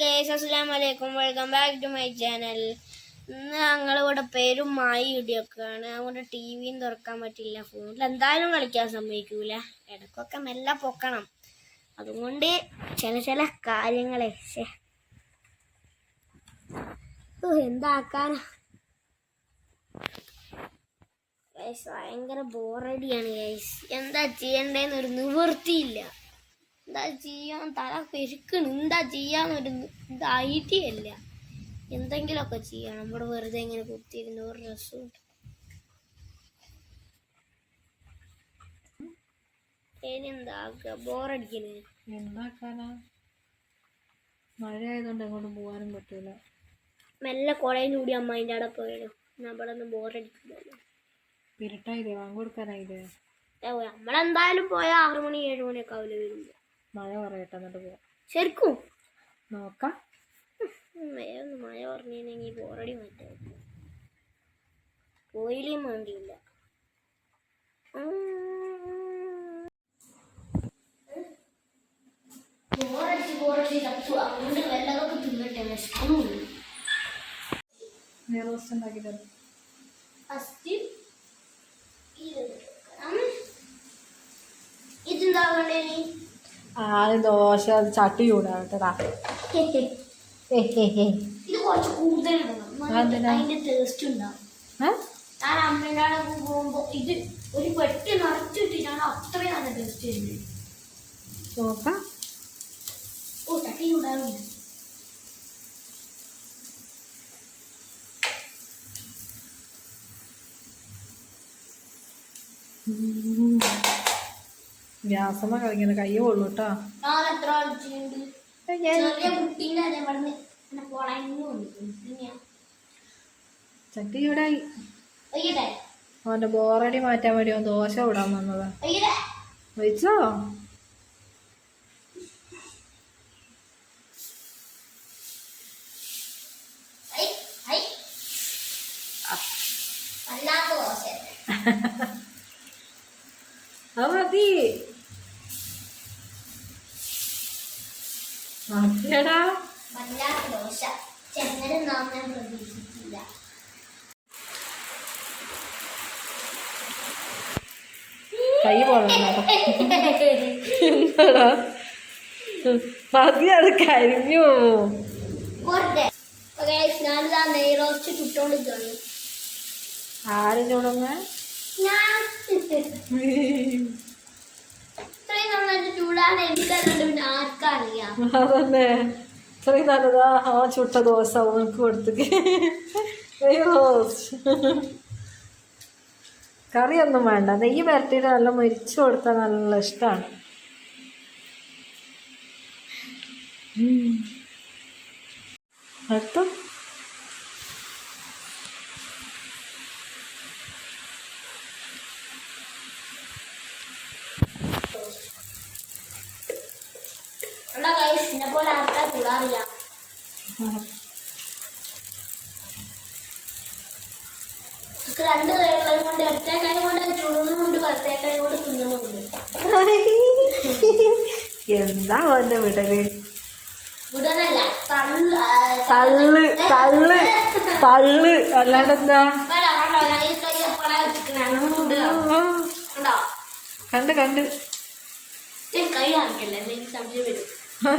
Guys അസ്സാം വലൈക്കും welcome back to my channel ഇന്ന് ഞങ്ങളിവിടെ പേരും മായി ഇടിയൊക്കെയാണ്. അതുകൊണ്ട് ടി വിയും തുറക്കാൻ പറ്റില്ല. ഫോണിൽ എന്തായാലും കളിക്കാൻ സമ്മതിക്കൂല. ഇടക്കൊക്കെ മെല്ലെ പൊക്കണം. അതുകൊണ്ട് ചില ചില കാര്യങ്ങളെ എന്താക്കാനാ? ഭയങ്കര ബോറടിയാണ് ഗൈസ്. എന്താ ചെയ്യണ്ടേന്നൊരു നിവൃത്തിയില്ല. എന്താ ചെയ്യാൻ? തല പെരുക്കണ്. എന്താ ചെയ്യാന്നൊരു ഇത് ഐഡിയ ഇല്ല എന്തെങ്കിലുമൊക്കെ ചെയ്യണം. നമ്മുടെ വെറുതെ ഇങ്ങനെ കുത്തിയിരുന്ന ഒരു രസവും ഇനിയെന്താ ബോറടിക്കണേ. എന്താക്കാനാ? മഴ ആയതുകൊണ്ട് എങ്ങോട്ടും പോകാനും പറ്റൂല. മെല്ലെ കുളയും കൂടി അമ്മേന്റെ അവിടെ പോയാലോ നമ്മുടെ ഒന്നും ബോറടിക്കില്ലല്ലോ ഇരുട്ടായില്ലേ? വാങ്ങി കൊടുക്കാനായില്ലേ? ഏ, നമ്മളെന്തായാലും പോയാൽ ആറു മണി ഏഴ് മണിയൊക്കെ ആവില്ല വരുമ്പോ മഴ പറയട്ടെ എന്നിട്ട് പോവാം. ശരിക്കും? നോക്കാം. വേറൊന്നും മഴ പറഞ്ഞിരുന്നെങ്കിൽ ബോറടി മാറ്റാം ബോറടിച്ച് ബോറടിച്ച് തപ്പു അതുകൊണ്ട് തിന്നട്ടെ ഉണ്ടാക്കി തരാം. ഫസ്റ്റ് ഇതെന്താകണ്ടേ നീ ആദ്യം ദോശ ചട്ടി ചൂടാകട്ടെടാ നോക്കാം. ചൂടാറുണ്ട് ഗ്യാസമ്മ കളിക്കുന്ന കൈ കൊള്ളു കേട്ടോ ചട്ടി അവന്റെ ബോറടി മാറ്റാൻ വേണ്ടി അവൻ ദോശ വിടാൻ വന്നത്. വെച്ചോ അത് മതി. വല്ലാത്ത ദോശ. നാം ഞാൻ പ്രതീക്ഷിച്ചില്ല. കൈ അത് കരിഞ്ഞു ഞാനിതാ ആരും ചൂടങ്ങ ഞാൻ. അതന്നെ. ഇത്രയും നല്ലതാ. ആ ചുട്ട ദോശ അവനക്ക് കൊടുത്തേക്ക്. കറിയൊന്നും വേണ്ട. നെയ്യ് പരട്ടിയിട്ട് നല്ല മരിച്ചു കൊടുത്താൽ നല്ല ഇഷ്ടമാണ് അടുത്ത എന്താ കൈസ് എന്നെ പോലെ ആർക്കാ എനിക്ക് രണ്ട് കൈകളും കൊണ്ട് ഒറ്റ കൈ കൊണ്ട് ചൂടുന്നുമുണ്ട് പത്തേ കൈ കൊണ്ട് തിന്നുന്നുമുണ്ട് എന്താ അവന്റെ വിടൽ? ഉടനല്ല തള്ള തള്ള് തള്ള് തള്ള്. അല്ലാണ്ടെന്താ കൈ? കണ്ട് കണ്ട്? കൈ കാണിക്കല്ലേ? സംശയം വരും അപ്പൊ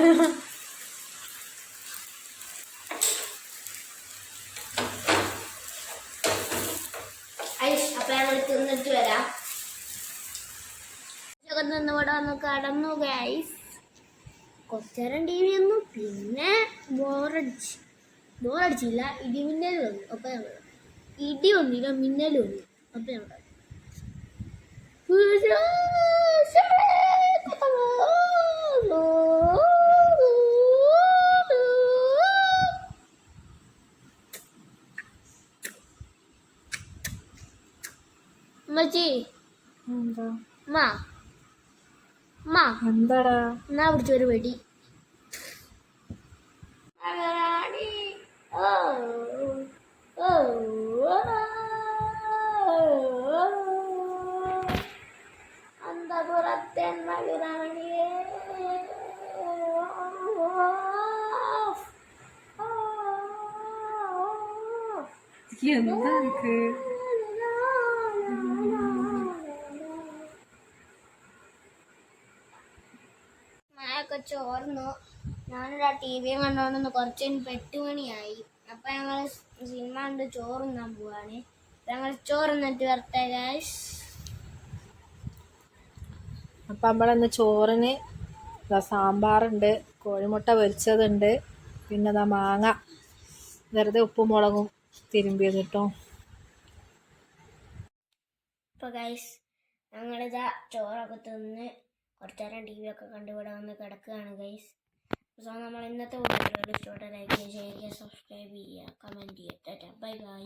കടന്നു ഗൈസ് കുറച്ചേരം ടി വി ഒന്നും പിന്നെ ബോറടിച്ച് ബോറടിച്ചില്ല ഇടി മിന്നൽ വന്നു. അപ്പൊ ഞങ്ങൾ ഇടി വന്നില്ല മിന്നൽ വന്നു. അപ്പൊ ഞങ്ങൾ ഉമ്മച്ചി. മാ മാ എന്താടാ? എന്നാ പിടിച്ച ഒരു വെടി. ഓ ഓ എന്താ മഴയൊക്കെ ചോർന്നു. ഞാനിവിടെ ടി വിയും കണ്ടോണ്ടെന്ന് കുറച്ച് കഴിഞ്ഞ് പെട്ടുമണിയായി മണിയായി അപ്പൊ ഞങ്ങൾ സിനിമ കണ്ട് ചോറുന്നാൻ പോവാണ്. ഞങ്ങൾ ചോറുന്നിട്ട് വരട്ടെ ഗായ്സ് അപ്പം നമ്മളിന്ന് ചോറിന് സാമ്പാറുണ്ട് കോഴിമുട്ട പൊരിച്ചതുണ്ട് പിന്നെ അതാ മാങ്ങ. വെറുതെ ഉപ്പും മുളകും തിരുമ്പിയത് കേട്ടോ ഇപ്പൊ ഗൈസ് ഞങ്ങളിതാ ചോറൊക്കെ തിന്ന് കുറച്ചു ടി വി ഒക്കെ കണ്ട് ഇവിടെ വന്ന് കിടക്കുകയാണ് ഗൈസ് സോ നമ്മൾ ഇന്നത്തെ വീഡിയോ ഇഷ്ടപ്പെട്ട ലൈക്ക് ചെയ്യുക സബ്സ്ക്രൈബ് ചെയ്യുക കമന്റ് ചെയ്യുക. Bye bye